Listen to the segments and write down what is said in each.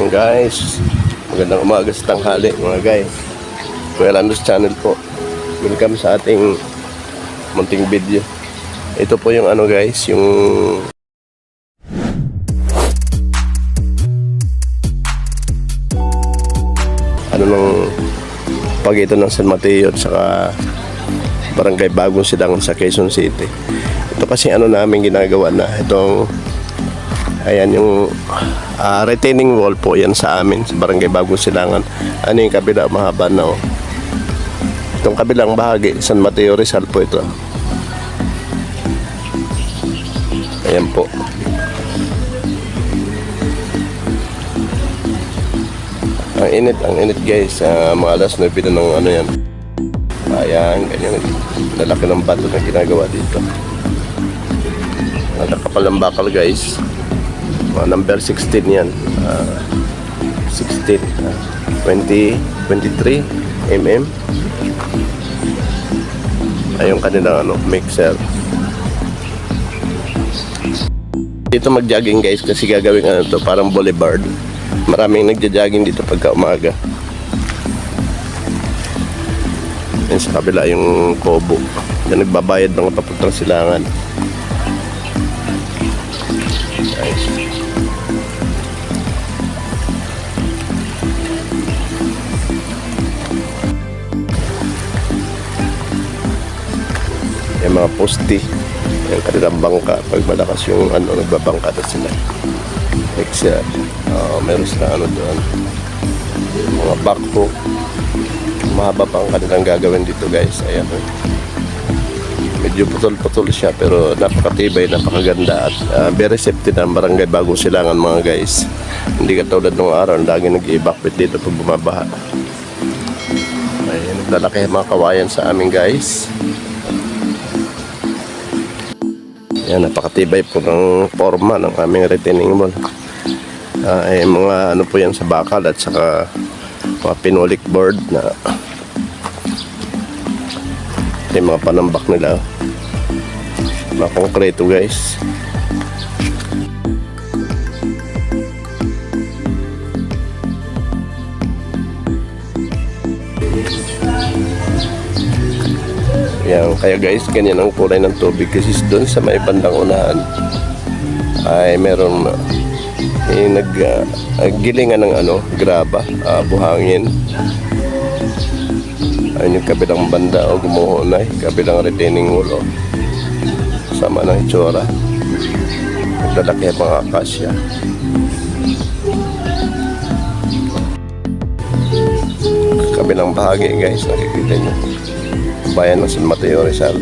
Yung guys, magandang umaga sa tanghali mga guys. Kuya Landos channel po. Welcome sa ating munting video. Ito po yung ano guys, yung ano nung pagitan ng San Mateo at saka barangay Bagong Silangan sa Quezon City. Ito kasi ano namin ginagawa na itong ayan yung ah, retaining wall po yan sa amin sa barangay Bagong Silangan. Ano yung kabila mahaba na oh. Itong kabilang bahagi San Mateo Rizal po ito. Ayan po. Ang init, ang init guys. Ah, mga alas 9 na ng ano yan. Ayan, ganyan. Lalaki ng bato na ginagawa dito. Nakakapal ng bakal guys. Mga number 16 yan. Ah, 16. ah, 20, 23 mm. Ay yung kanilang ano, mixer. Dito mag-jogging guys kasi gagawin ano to, parang boulevard. Maraming nagja-jogging dito pagka umaga. Yan sa kabila yung kobo. Yan nagbabayad mga papuntang silangan. Guys. Yung mga posti. Yung kanilang bangka. Pag malakas yung ano, nagbabangka na sila. Except, uh, meron sila ano doon. Mga backhook. Mahaba pa ang kanilang gagawin dito guys. Ayan. oh. Medyo putol-putol siya pero napakatibay, napakaganda at uh, very safety na ang barangay bagong silangan mga guys. Hindi katulad nung araw, lagi nag-evacuate dito pag bumabaha. Ay, naglalaki ang mga kawayan sa amin guys. Yan, napakatibay po ng forma ng aming retaining wall. Ah, eh, mga ano po yan sa bakal at saka mga pinolik board na yung mga panambak nila. Mga konkreto guys. Yan, kaya guys, ganyan ang kulay ng tubig kasi doon sa may bandang unahan ay meron eh, nag uh, ng ano, graba, ah, buhangin. Ayun yung kabilang banda o gumuho na, eh, kabilang retaining wall o. Sama ng itsura. Naglalaki ang mga akasya. Kabilang bahagi guys, nakikita nyo. Bayan ng San Mateo Rizal.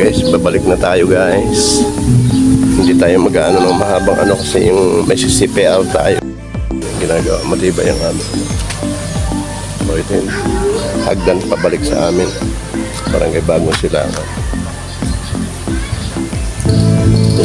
Guys, babalik na tayo guys. Hindi tayo mag-ano ng mahabang ano kasi yung may CCPR tayo. Ginagawa, matibay ang amin. So ito yung hagdan pabalik sa amin. Barangay bagong sila. Ayan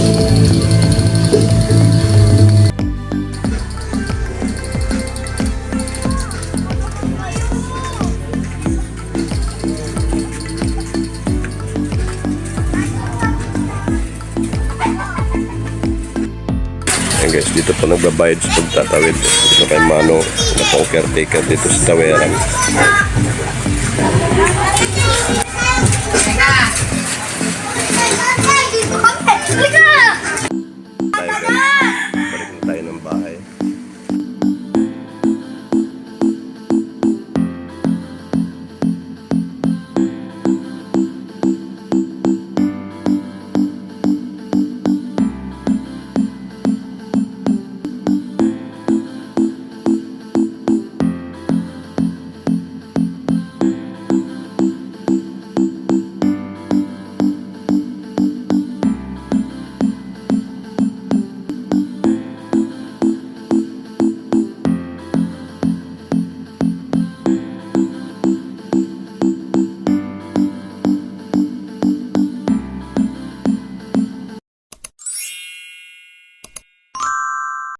guys, dito po nagbabayad sa pagtatawid. Dito kay Mano na pong caretaker dito sa taweran.